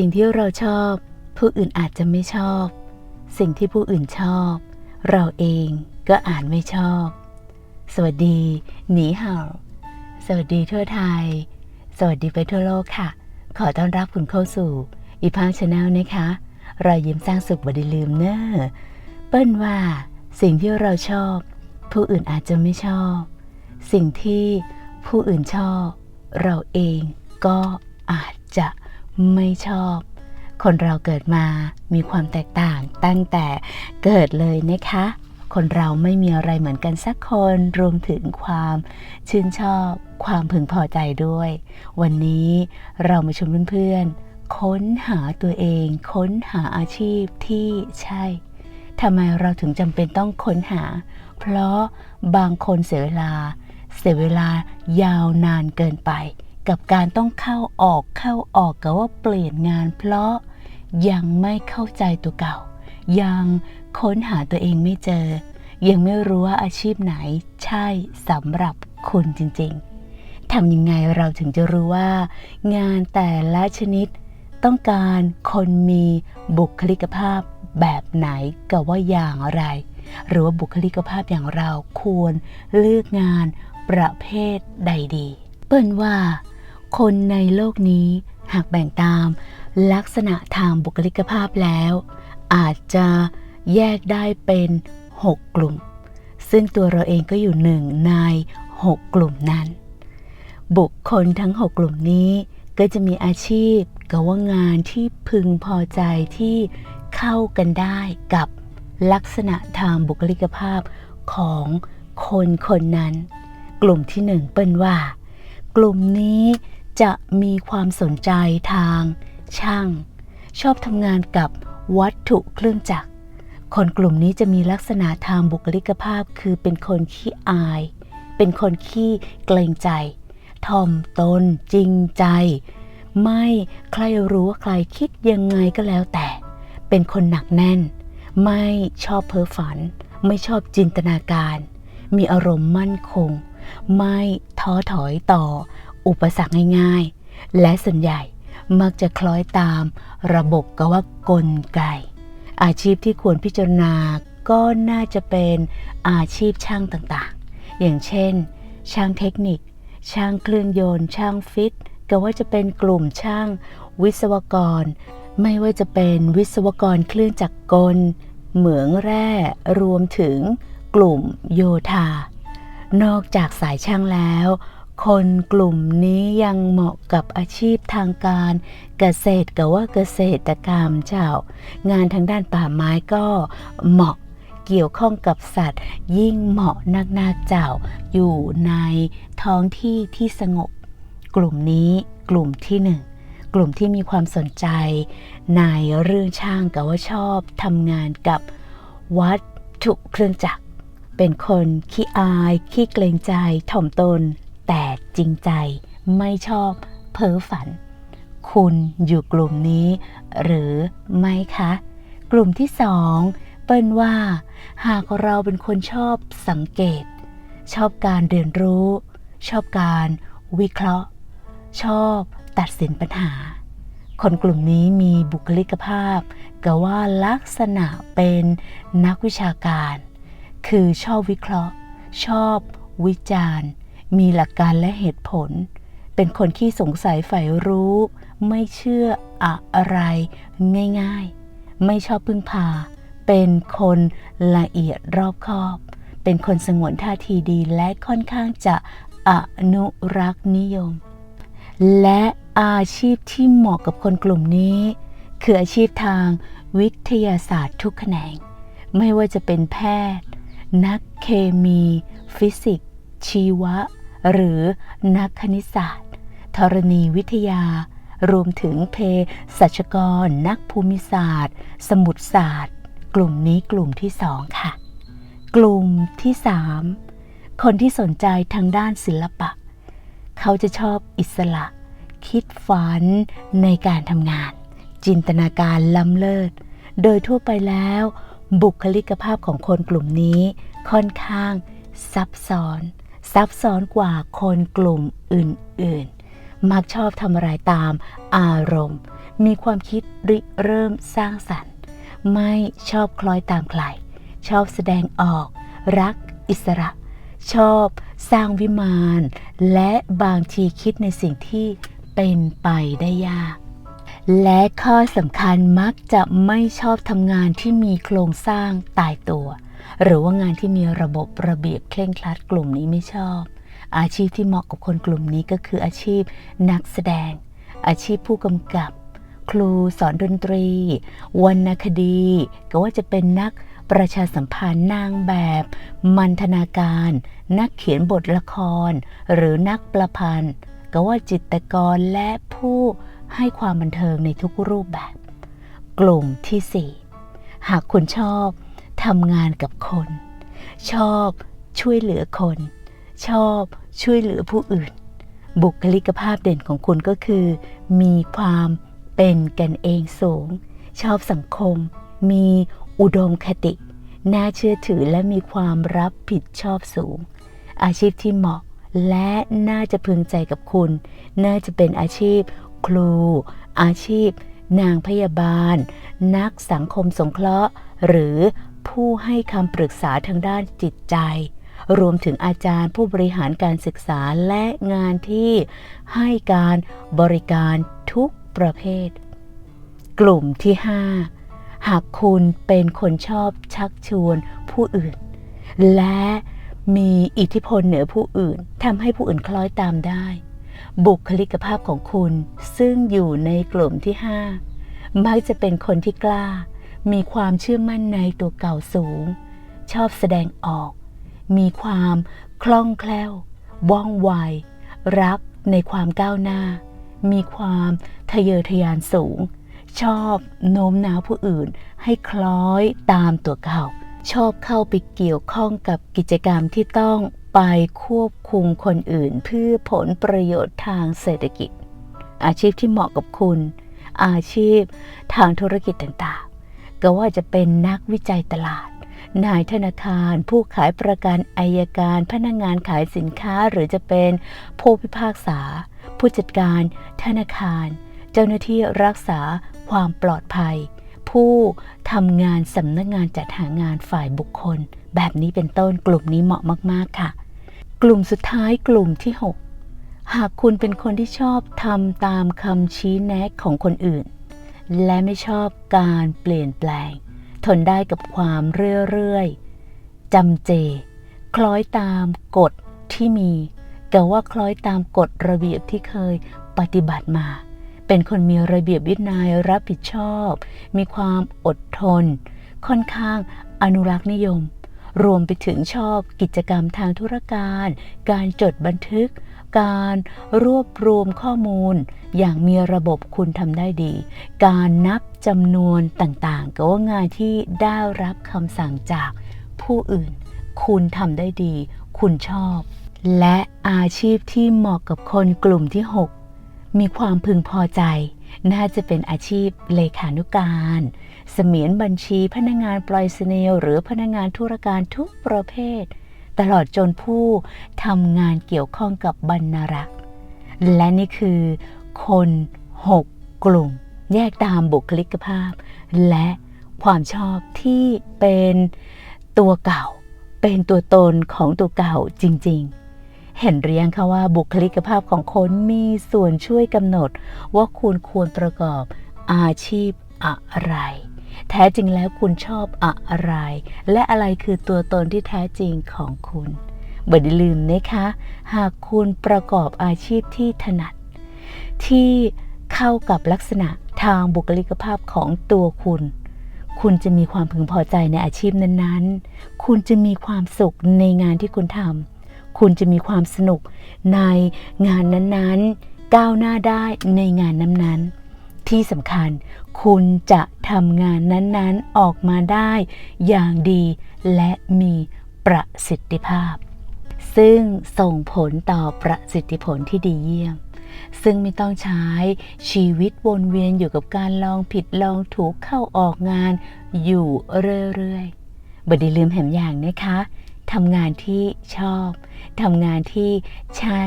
สิ่งที่เราชอบ ผู้อื่นอาจจะไม่ชอบ สิ่งที่ผู้อื่นชอบ เราเองก็อาจไม่ชอบ สวัสดี หนีเห่า สวัสดีทั่วไทย สวัสดีไปทั่วโลกค่ะ ขอต้อนรับคุณเข้าสู่อีพังชาแนลนะคะรอยยิ้มสร้างสุขบดีลืมเนอะเปิ้ลว่าสิ่งที่เราชอบ ผู้อื่นอาจจะไม่ชอบ สิ่งที่ผู้อื่นชอบ เราเองก็อาจ ไม่ชอบ คนเราเกิดมามีความแตกต่างตั้งแต่เกิดเลยนะคะ คนเราไม่มีอะไรเหมือนกันสักคนรวมถึงความชื่นชอบ ความพึงพอใจด้วย วันนี้เรามาชมเพื่อนๆ ค้นหาตัวเอง ค้นหาอาชีพที่ใช่ทำไมเราถึงจำเป็นต้องค้นหา เพราะบางคนเสียเวลา เสียเวลายาวนานเกินไป กับการต้องเข้าออกเข้าออกกับว่าเปลี่ยนงาน เพราะยังไม่เข้าใจตัวเก่า ยังค้นหาตัวเองไม่เจอ ยังไม่รู้ว่าอาชีพไหนใช่สำหรับคุณจริงๆทำยังไงเราถึงจะรู้ว่า งานแต่ละชนิด ต้องการคนมีบุคลิกภาพแบบไหนกับว่าอย่างไร หรือว่าบุคลิกภาพอย่างเราควรเลือกงานประเภทใดดี เปิ้ลว่า คนในโลกนี้หากแบ่งตามลักษณะทางบุคลิกภาพแล้ว อาจจะแยกได้เป็น 6 กลุ่ม ซึ่งตัวเราเองก็อยู่หนึ่งใน 6 กลุ่มนั้น บุคคลทั้ง 6 กลุ่มนี้ก็จะมีอาชีพกับว่างานที่พึงพอใจที่เข้ากันได้กับลักษณะทางบุคลิกภาพของคนคนนั้น กลุ่มที่หนึ่งเป็นว่า กลุ่มนี้ จะมีความสนใจทาง ช่าง ชอบทำงานกับวัตถุเครื่องจักร คนกลุ่มนี้จะมีลักษณะทางบุคลิกภาพคือเป็นคนขี้อาย เป็นคนขี้เกรงใจถ่อมตนจริงใจ ไม่ใครรู้ว่าใครคิดยังไงก็แล้วแต่ เป็นคนหนักแน่น ไม่ชอบเพ้อฝัน ไม่ชอบจินตนาการ มีอารมณ์มั่นคง ไม่ท้อถอยต่อ อุปสรรคง่ายๆ และส่วนใหญ่มักจะคล้อยตามระบบก็ว่ากลไก อาชีพที่ควรพิจารณาก็น่าจะเป็นอาชีพช่างต่างๆ อย่างเช่น ช่างเทคนิค ช่างเครื่องยนต์ ช่างฟิต ก็ว่าจะเป็นกลุ่มช่างวิศวกร ไม่ว่าจะเป็นวิศวกรเครื่องจักรกล เหมืองแร่ รวมถึงกลุ่มโยธา นอกจากสายช่างแล้ว คนกลุ่มนี้ยังเหมาะกับอาชีพทางการเกษตรกับว่าเกษตรกรรมเจ้า งานทางด้านป่าไม้ก็เหมาะเกี่ยวข้องกับสัตว์ ยิ่งเหมาะนักนาเจ้า อยู่ในท้องที่ที่สงบ กลุ่มนี้กลุ่มที่หนึ่งกลุ่มที่มีความสนใจ ในเรื่องช่างกับว่าชอบทำงานกับวัตถุเครื่องจักร เป็นคนขี้อายขี้เกรงใจถ่อมตน แต่จริงใจไม่ชอบเพ้อฝัน คุณอยู่กลุ่มนี้ หรือไม่คะ กลุ่มที่สองเปิ้ลว่า หากเราเป็นคนชอบสังเกต ชอบการเรียนรู้ ชอบการวิเคราะห์ ชอบตัดสินปัญหา คนกลุ่มนี้มีบุคลิกภาพกับว่าลักษณะเป็นนักวิชาการ คือชอบวิเคราะห์ ชอบวิจารณ์ มีหลักการและเหตุผล เป็นคนที่สงสัยใฝ่รู้ ไม่เชื่ออะไรง่ายๆ ไม่ชอบพึ่งพา เป็นคนละเอียดรอบคอบ เป็นคนสงวนท่าทีดีและค่อนข้างจะอนุรักษ์นิยม และอาชีพที่เหมาะกับคนกลุ่มนี้ คืออาชีพทางวิทยาศาสตร์ทุกแขนง ไม่ว่าจะเป็นแพทย์ นักเคมี ฟิสิกส์ชีวะ หรือนักคณิตศาสตร์ธรณีวิทยา รวมถึงเภสัชกร นักภูมิศาสตร์ สมุทรศาสตร์ กลุ่มนี้กลุ่มที่สองค่ะ กลุ่มที่สามคนที่สนใจทางด้านศิลปะ เขาจะชอบอิสระ คิดฝันในการทำงาน จินตนาการล้ำเลิศ โดยทั่วไปแล้ว บุคลิกภาพของคนกลุ่มนี้ค่อนข้างซับซ้อน ซับซ้อนกว่าคนกลุ่มอื่นๆ มักชอบทำอะไรตามอารมณ์ มีความคิดริเริ่มสร้างสรรค์ ไม่ชอบคล้อยตามใคร ชอบแสดงออก รักอิสระ ชอบสร้างวิมาน และบางทีคิดในสิ่งที่เป็นไปได้ยาก และข้อสำคัญมักจะไม่ชอบทำงานที่มีโครงสร้างตายตัว หรือว่างานที่มีระบบระเบียบเคร่งครัดกลุ่มนี้ไม่ชอบ อาชีพที่เหมาะกับคนกลุ่มนี้ก็คืออาชีพนักแสดง อาชีพผู้กำกับ ครูสอนดนตรี วรรณคดี ก็ว่าจะเป็นนักประชาสัมพันธ์นางแบบ มันธนาการ นักเขียนบทละคร หรือนักประพันธ์ ก็ว่าจิตกรและผู้ให้ความบันเทิงในทุกรูปแบบ กลุ่มที่ 4 หากคุณชอบ ทำงานกับคน ชอบช่วยเหลือคน ชอบช่วยเหลือผู้อื่น บุคลิกภาพเด่นของคุณก็คือ มีความเป็นกันเองสูง ชอบสังคม มีอุดมคติ น่าเชื่อถือและมีความรับผิดชอบสูง อาชีพที่เหมาะและน่าจะพึงใจกับคุณ น่าจะเป็นอาชีพครู อาชีพ นางพยาบาล นักสังคมสงเคราะห์ หรือ ผู้ให้คำปรึกษาทางด้านจิตใจ รวมถึงอาจารย์ผู้บริหารการศึกษาและงานที่ให้การบริการทุกประเภท กลุ่มที่ 5 หากคุณเป็นคนชอบชักชวนผู้อื่น และมีอิทธิพลเหนือผู้อื่นทำให้ผู้อื่นคล้อยตามได้ บุคลิกภาพของคุณซึ่งอยู่ในกลุ่มที่ 5 มักจะเป็นคนที่กล้า มีความเชื่อมั่นในตัวเก่าสูง ชอบแสดงออก มีความคล่องแคล่วว่องไว รักในความก้าวหน้า มีความทะเยอทะยานสูง ชอบโน้มน้าวผู้อื่นให้คล้อยตามตัวเก่า ชอบเข้าไปเกี่ยวข้องกับกิจกรรมที่ต้องไปควบคุมคนอื่นเพื่อผลประโยชน์ทางเศรษฐกิจ อาชีพที่เหมาะกับคุณ อาชีพทางธุรกิจต่างๆ ก็ว่าจะเป็นนักวิจัยตลาด นายธนาคาร ผู้ขายประกันอายการ พนักงานขายสินค้าหรือจะเป็นผู้พิพากษา ผู้จัดการ ธนาคาร เจ้าหน้าที่รักษาความปลอดภัย ผู้ทำงานสำนักงานจัดหางานฝ่ายบุคคล แบบนี้เป็นต้นกลุ่มนี้เหมาะมาก ๆ ค่ะ กลุ่มสุดท้ายกลุ่มที่ 6 หากคุณเป็นคนที่ชอบทำตามคำชี้แนะของคนอื่น และไม่ชอบการเปลี่ยนแปลง ทนได้กับความเรื่อยๆจำเจ คล้อยตามกฎที่มีแต่ว่าคล้อยตามกฎระเบียบที่เคยปฏิบัติมา เป็นคนมีระเบียบวินัยรับผิดชอบ มีความอดทน ค่อนข้างอนุรักษ์นิยม รวมไปถึงชอบกิจกรรมทางธุรการ การจดบันทึก การรวบรวมข้อมูล อย่างมีระบบคุณทำได้ดี การนับจำนวนต่างๆ ก็ว่างานที่ได้รับคำสั่งจากผู้อื่น คุณทำได้ดี คุณชอบ และอาชีพที่เหมาะกับคนกลุ่มที่ 6 มีความพึงพอใจ น่าจะเป็นอาชีพเลขานุการ เสมียนบัญชีพนักงานปลอยสเนลหรือพนักงานธุรการทุกประเภท ตลอดจนผู้ทำงานเกี่ยวข้องกับบรรณรักษ์ และนี่คือคน6กลุ่ม แยกตามบุคลิกภาพ และความชอบที่เป็นตัวเก่า เป็นตัวตนของตัวเก่าจริง ๆเห็นหรือยังคะว่าบุคลิกภาพของคนมีส่วนช่วยกำหนด ว่าคุณควรประกอบอาชีพอะไร แท้จริงแล้วคุณชอบอะไร และอะไรคือตัวตนที่แท้จริงของคุณบ่ได้ลืมนะคะ หากคุณประกอบอาชีพที่ถนัด ที่เข้ากับลักษณะทางบุคลิกภาพของตัวคุณ คุณจะมีความพึงพอใจในอาชีพนั้นๆ คุณจะมีความสุขในงานที่คุณทำ คุณจะมีความสนุกในงานนั้นๆ ก้าวหน้าได้ในงานนั้นๆ ที่สำคัญ คุณจะทำงานนั้นๆออกมาได้อย่างดีและมีประสิทธิภาพ ซึ่งส่งผลต่อประสิทธิผลที่ดีเยี่ยม ซึ่งไม่ต้องใช้ชีวิตวนเวียนอยู่กับการลองผิดลองถูกเข้าออกงานอยู่เรื่อยๆบดีลืมแหมอย่างนะคะทำงานที่ชอบทำงานที่ใช่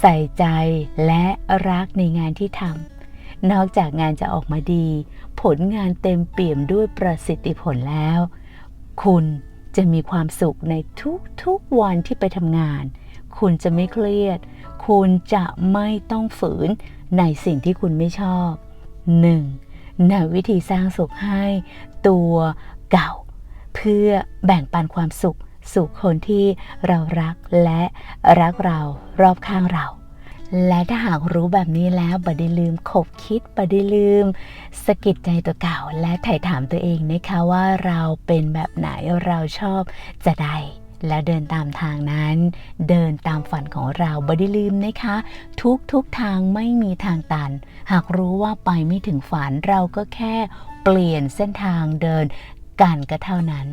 ใส่ใจและรักในงานที่ทำ นอกจากงานจะออกมาดี ผลงานเต็มเปี่ยมด้วยประสิทธิผลแล้ว คุณจะมีความสุขในทุกๆวันที่ไปทำงาน คุณจะไม่เครียด คุณจะไม่ต้องฝืนในสิ่งที่คุณไม่ชอบ 1. นวิธีสร้างสุขให้ ตัวเก่า เพื่อแบ่งปันความสุข สู่คนที่เรารักและรักเรารอบข้างเรา และถ้าหากรู้แบบนี้แล้วบัดได้ลืมขบคิดบัดได้ลืมสะกิดใจตัวเก่า และถ่ายถามตัวเองนะคะว่าเราเป็นแบบไหนเราชอบจะใดและเดินตามทางนั้น เดินตามฝันของเราบัดได้ลืมนะคะ ทุกทุกทางไม่มีทางตัน หากรู้ว่าไปไม่ถึงฝันเราก็แค่เปลี่ยนเส้นทางเดินกันก็เท่านั้น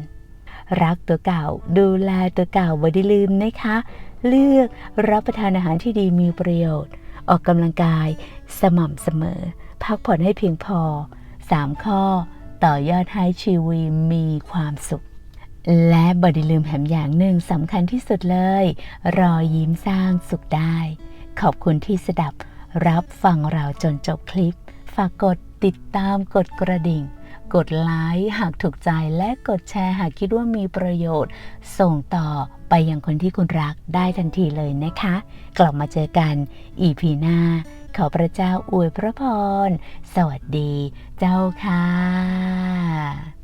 รักตัวเก่า ดูแลตัวเก่าบ่ได้ลืมนะคะ เลือกรับประทานอาหารที่ดีมีประโยชน์ ออกกำลังกายสม่ำเสมอ พักผ่อนให้เพียงพอ 3 ข้อ ต่อยอดให้ชีวิตมีความสุข และบไดิลืมแถมอย่างหนึ่งสำคัญที่สุดเลย รอยยิ้มสร้างสุขได้ ขอบคุณที่สดับรับฟังเราจนจบคลิป ฝากกดติดตามกดกระดิ่ง กดไลค์หากถูกใจและกดแชร์หากคิดว่ามีประโยชน์ ส่งต่อไปยังคนที่คุณรักได้ทันทีเลยนะคะ กลับมาเจอกันอีพีหน้า ขอพระเจ้าอวยพระพร สวัสดีเจ้าค่ะ